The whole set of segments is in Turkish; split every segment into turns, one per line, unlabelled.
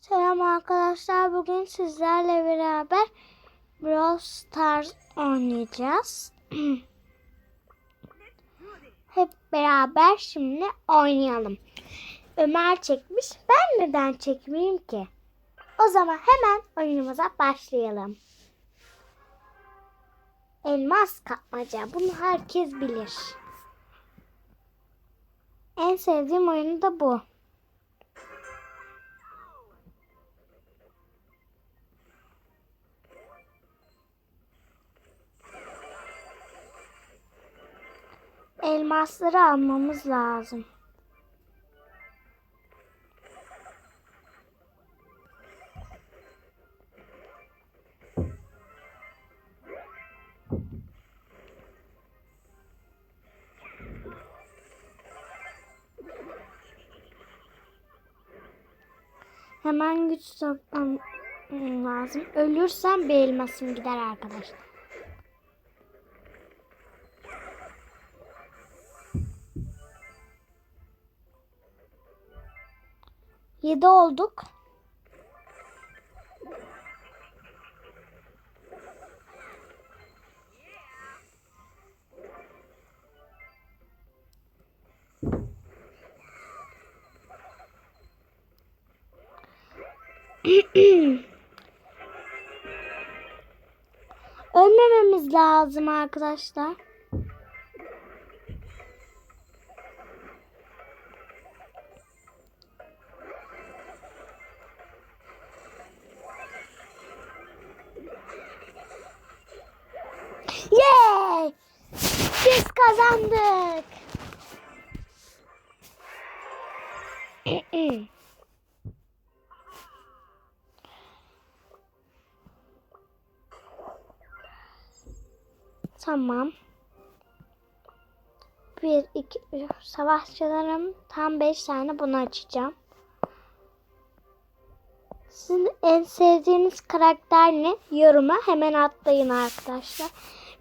Selam arkadaşlar. Bugün sizlerle beraber Brawl Stars oynayacağız. Hep beraber şimdi oynayalım. Ömer çekmiş. Ben neden çekmeyeyim ki? O zaman hemen oyunumuza başlayalım. Elmas kapmaca. Bunu herkes bilir. En sevdiğim oyunu da bu. Elmasları almamız lazım. Hemen güç toplamam lazım. Ölürsem bir elmasım gider arkadaşlar. Yedi olduk. Ölmememiz lazım arkadaşlar. Biz kazandık. Tamam. Bir, iki. Savaşçılarım tam beş tane bunu açacağım. Sizin en sevdiğiniz karakter ne? Yoruma hemen atlayın arkadaşlar.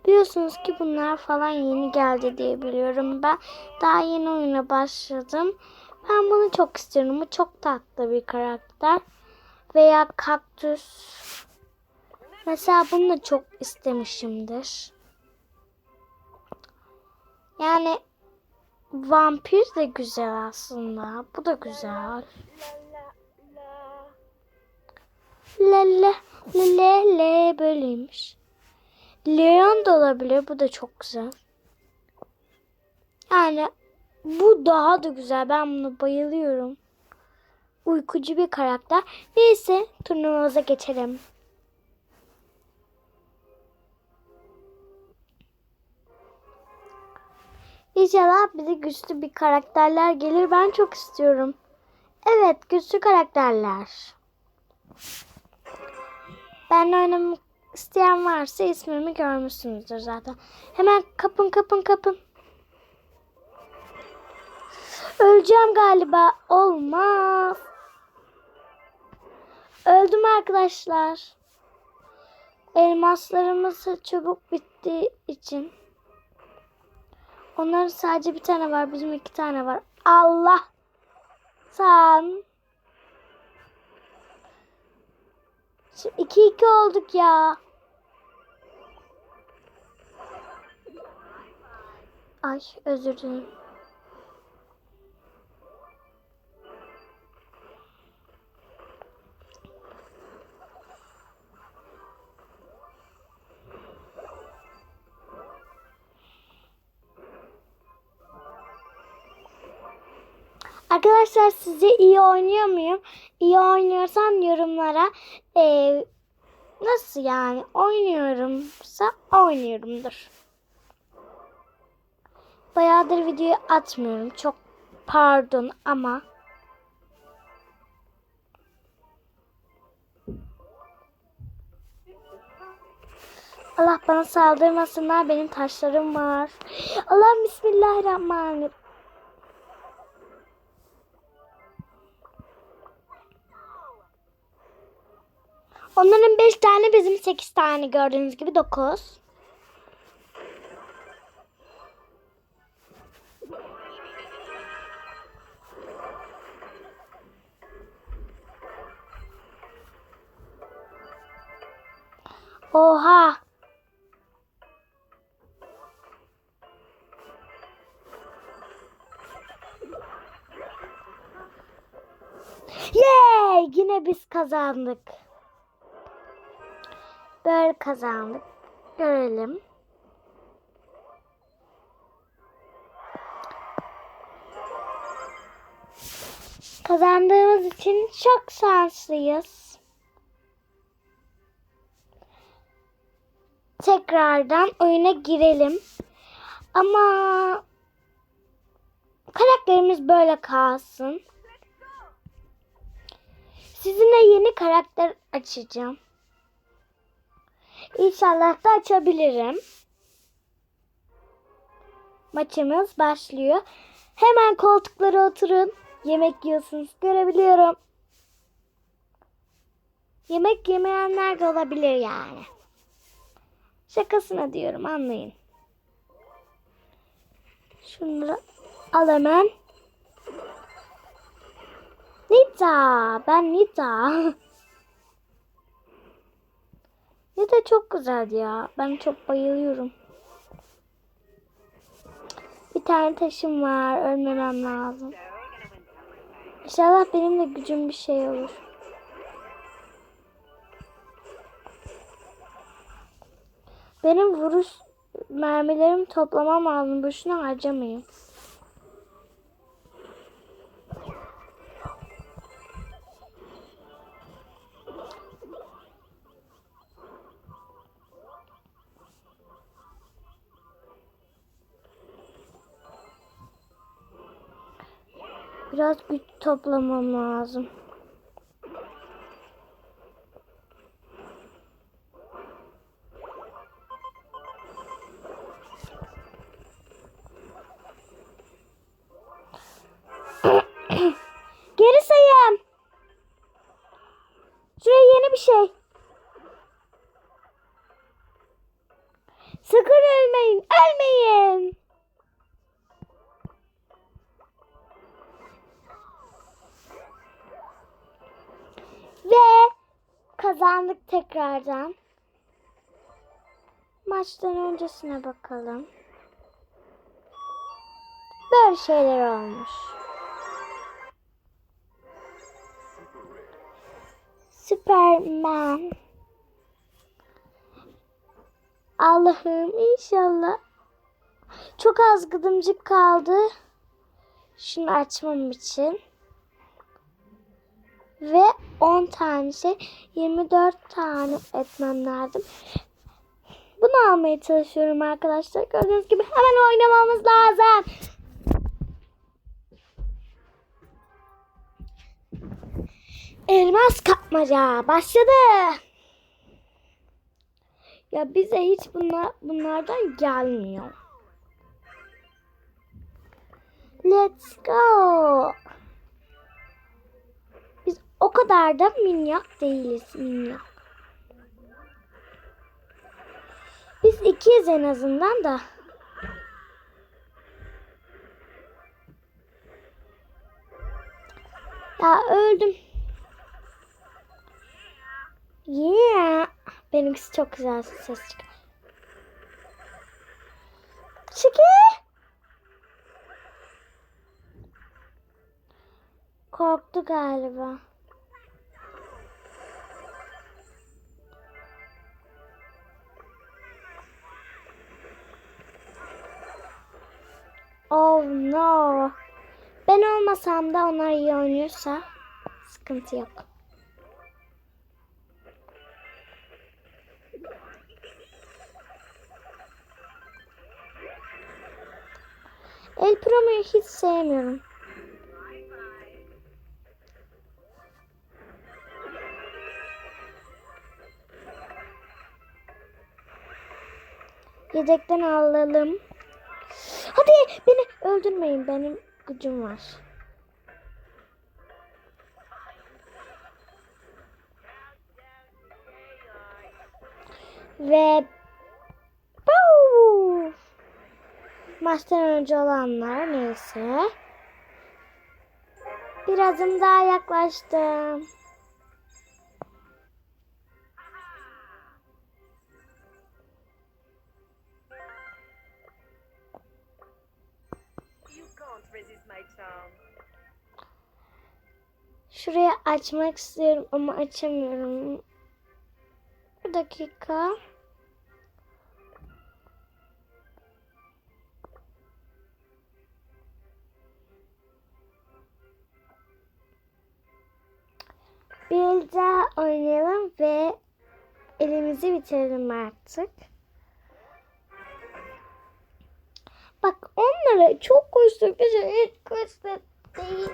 Biliyorsunuz ki bunlar falan yeni geldi diye biliyorum. Ben daha yeni oyuna başladım. Ben bunu çok istiyorum. Bu çok tatlı bir karakter. Veya kaktüs. Mesela bunu da çok istemişimdir. Yani vampir de güzel aslında. Bu da güzel. La la la la la böyleymiş. Leon da olabilir. Bu da çok güzel. Yani bu daha da güzel. Ben bunu bayılıyorum. Uykucu bir karakter. Neyse turnuvamıza geçelim. İnşallah bize güçlü bir karakterler gelir. Ben çok istiyorum. Evet güçlü karakterler. Ben oynamak isteyen varsa ismimi görmüşsünüzdür zaten. Hemen kapın kapın kapın. Öleceğim galiba. Olmaz. Öldüm arkadaşlar. Elmaslarımız çabuk bittiği için. Onların sadece bir tane var. Bizim iki tane var. Allah. Sen. Şimdi iki iki olduk ya. Ay özür dilerim. Arkadaşlar size iyi oynuyor muyum? İyi oynuyorsam yorumlara eee, nasıl yani oynuyorumsa oynuyorumdur. Bayağıdır video atmıyorum. Çok pardon ama Allah bana saldırmasınlar. Benim taşlarım var. Allah bismillahirrahmanirrahim. Onların 5 tane bizim 8 tane gördüğünüz gibi 9. Oha. Yay! Yine biz kazandık. Böyle kazandık. Görelim. Kazandığımız için çok şanslıyız. Tekrardan oyuna girelim. Ama karakterimiz böyle kalsın. Sizinle yeni karakter açacağım. İnşallah da açabilirim. Maçımız başlıyor. Hemen koltuklara oturun. Yemek yiyorsunuz. Görebiliyorum. Yemek yemeyenler de olabilir yani. Şakasına diyorum anlayın. Şunları al hemen. Nita. Ben Nita. Nita çok güzel ya. Ben çok bayılıyorum. Bir tane taşım var. Ölmemem lazım. İnşallah benim de gücüm bir şey olur. Benim vuruş mermilerimi toplamam lazım. Boşuna harcamayayım. Biraz güç toplamam lazım. Tekrardan. Maçtan öncesine bakalım. Böyle şeyler olmuş. Superman. Allah'ım inşallah. Çok az gıdımcık kaldı. Şunu açmam için. Ve 10 tane şey 24 tane etmem lazım. Bunu almaya çalışıyorum arkadaşlar. Gördüğünüz gibi hemen oynamamız lazım. Elmas kapmaca başladı. Ya bize hiç bunlar bunlardan gelmiyor. Let's go. O kadar da minyak değiliz minyak. Biz ikiyiz en azından da. Ya öldüm. Yeah. Benimkisi çok güzel ses çıkar. Çekil. Korktu galiba. Oh no. Ben olmasam da onlar iyi oynuyorsa sıkıntı yok. El Promo'yu hiç sevmiyorum. Yedekten alalım. Öldürmeyin. Benim gücüm var. Ve Buu! maçtan önce olanlar neyse. Bir adım daha yaklaştım. Şuraya açmak istiyorum ama açamıyorum. Bir dakika. Bir daha oynayalım ve elimizi bitirelim artık. Bak onlara çok. Güzel hiç koştuk değil.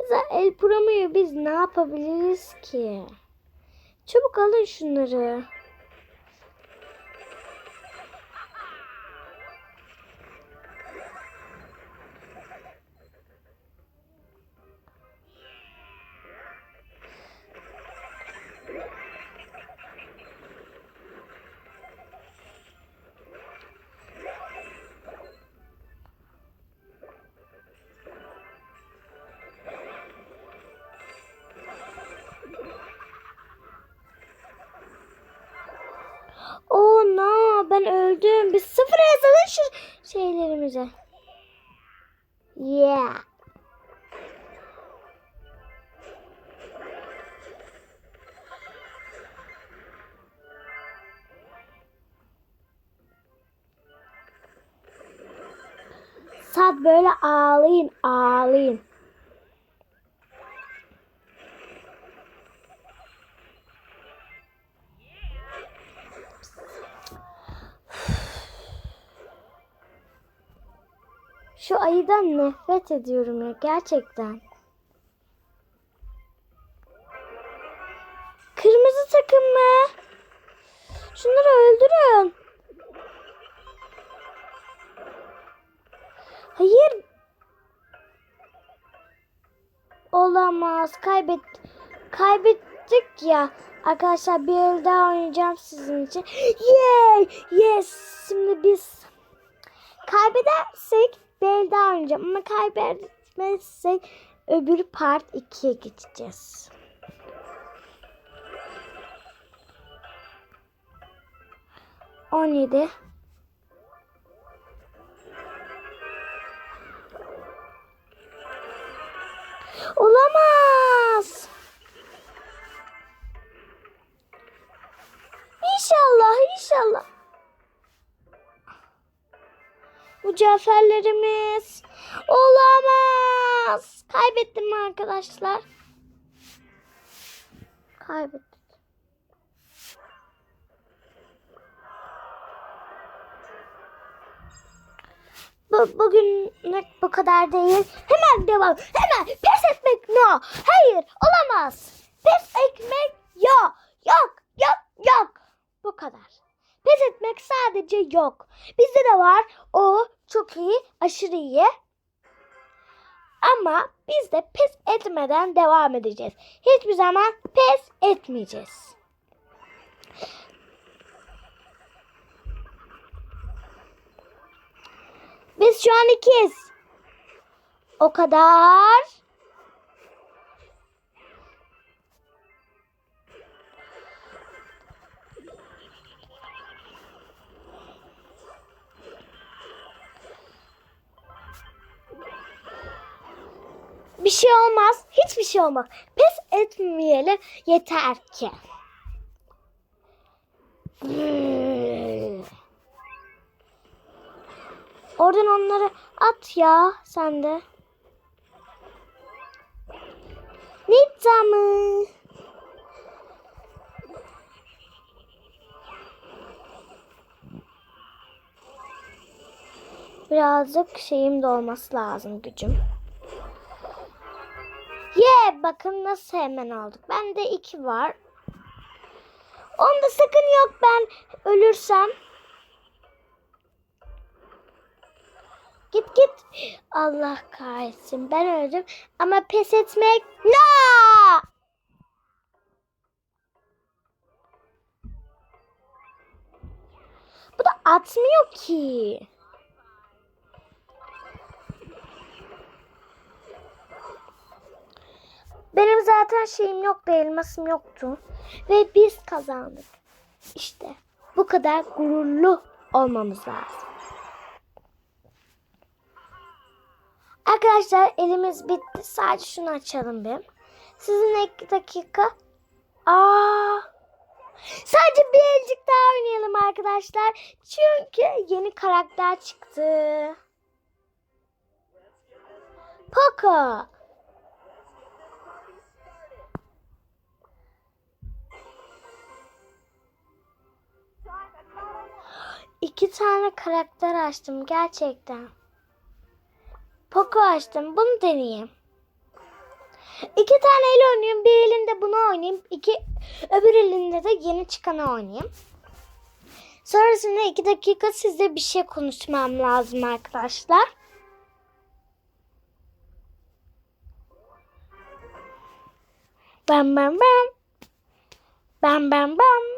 Mesela El Primo'yu biz ne yapabiliriz ki? Çabuk alın şunları. Öldüm. Biz sıfır yazalım şu şeylerimize. Yeah. Saat böyle ağlayın ağlayın. Şu ayıdan nefret ediyorum ya gerçekten. Kırmızı takım mı? Şunları öldürün. Hayır. Olamaz. Kaybet kaybettik ya. Arkadaşlar bir el daha oynayacağım sizin için. Yay! Yes! Şimdi biz kaybedersek bir el daha oynayacağım. Ama kaybetmezsek öbür part 2'ye geçeceğiz. On yedi. Mücevherlerimiz. Olamaz. Kaybettim arkadaşlar. Kaybettim. Bu, bugünlük bu kadar değil. Hemen devam. Hemen pes etmek no. Hayır olamaz. Pes etmek yok. Yok yok yok. Bu kadar. Pes etmek sadece yok. Bizde de var. O çok iyi, aşırı iyi. Ama biz de pes etmeden devam edeceğiz. Hiçbir zaman pes etmeyeceğiz. Biz şu an ikiz. O kadar. Bir şey olmaz. Hiçbir şey olmaz. Pes etmeyelim yeter ki. Oradan onları at ya sen de. Nita mı? Birazcık şeyim de olması lazım gücüm. Bakın nasıl hemen olduk. Bende iki var. Onda sakın yok ben ölürsem. Git git. Allah kahretsin ben öldüm. Ama pes etmek no. Bu da atmıyor ki. Benim zaten şeyim yoktu, elmasım yoktu. Ve biz kazandık. İşte bu kadar gururlu olmamız lazım. Arkadaşlar elimiz bitti. Sadece şunu açalım bir. Sizinle iki dakika. Aa. Sadece bir elcik daha oynayalım arkadaşlar. Çünkü yeni karakter çıktı. Poco. İki tane karakter açtım gerçekten. Poco açtım. Bunu deneyeyim. İki tane el oynayayım. Bir elinde bunu oynayayım. İki, öbür elinde de yeni çıkanı oynayayım. Sonrasında iki dakika sizle bir şey konuşmam lazım arkadaşlar. Bam bam bam. Bam bam bam.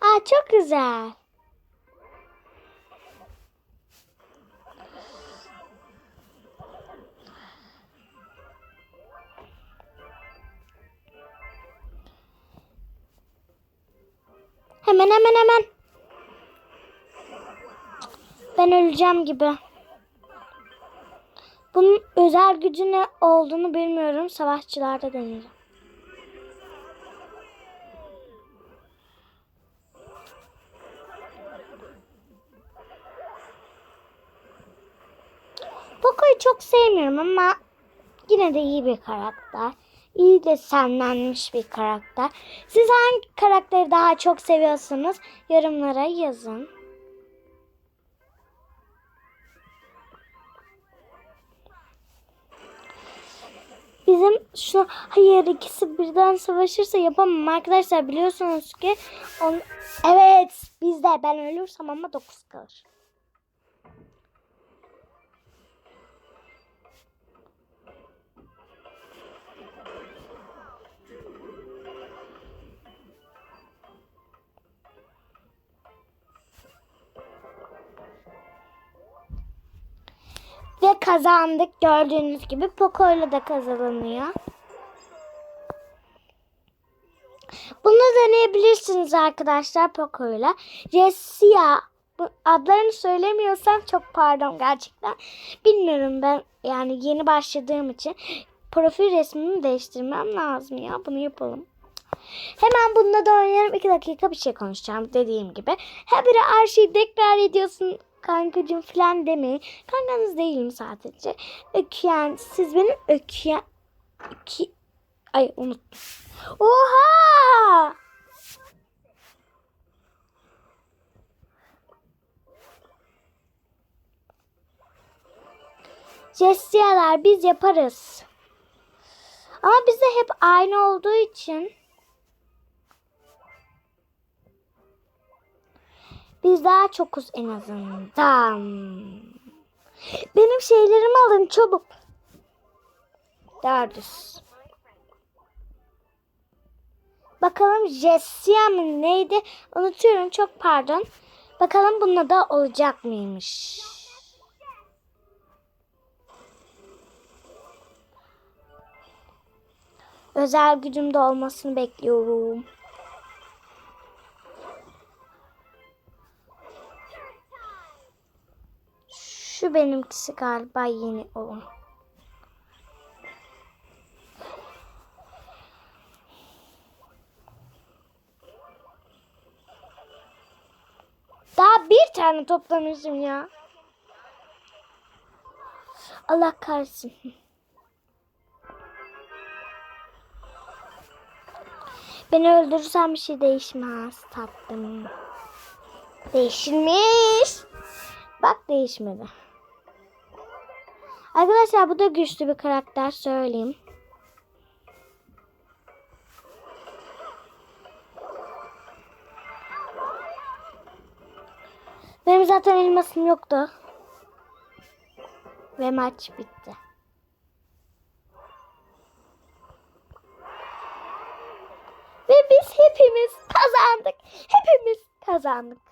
Aa çok güzel. Hemen hemen hemen. Ben öleceğim gibi. Bunun özel gücü ne olduğunu bilmiyorum. Savaşçılarda deneyeceğim. Çok sevmiyorum ama yine de iyi bir karakter. İyi de senlenmiş bir karakter. Siz hangi karakteri daha çok seviyorsunuz? Yorumlara yazın. Bizim şu hayır ikisi birden savaşırsa yapamam arkadaşlar biliyorsunuz ki on... evet bizde ben ölürsem ama 9 kalır. Ve kazandık gördüğünüz gibi Poco'yla da kazanılıyor. Bunu deneyebilirsiniz arkadaşlar Poco'yla. Jessia bu adlarını söylemiyorsam çok pardon gerçekten. Bilmiyorum ben yani yeni başladığım için profil resmimi değiştirmem lazım ya. Bunu yapalım. Hemen bununla da oynayalım. İki dakika bir şey konuşacağım dediğim gibi. Ha biri her şeyi tekrar ediyorsun kankacığım falan demeyin. Kankanız değilim sadece. Öküyen, siz benim öküyen... Ökü... Ay unuttum. Oha! Jessia'lar biz yaparız. Ama bizde hep aynı olduğu için Biz daha çokuz en azından. Benim şeylerimi alın çabuk. Dördüz. Bakalım Jessia mı neydi? Unutuyorum çok pardon. Bakalım bununla da olacak mıymış? Özel gücümde olmasını bekliyorum. Şu benimkisi galiba yeni olan. Daha bir tane toplamışım ya. Allah kahretsin. Beni öldürürsen bir şey değişmez tatlım. Değişilmiş. Bak değişmedi. Arkadaşlar bu da güçlü bir karakter söyleyeyim. Benim zaten elmasım yoktu. Ve maç bitti. Ve biz hepimiz kazandık. Hepimiz kazandık.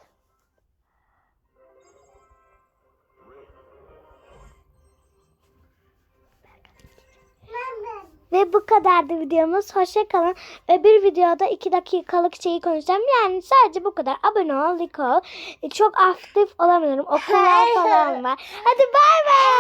Ve bu kadardı videomuz. Hoşça kalın. Öbür videoda 2 dakikalık şeyi konuşacağım. Yani sadece bu kadar. Abone ol, like ol. Çok aktif olamıyorum. Okullar falan var. Hadi bay bay.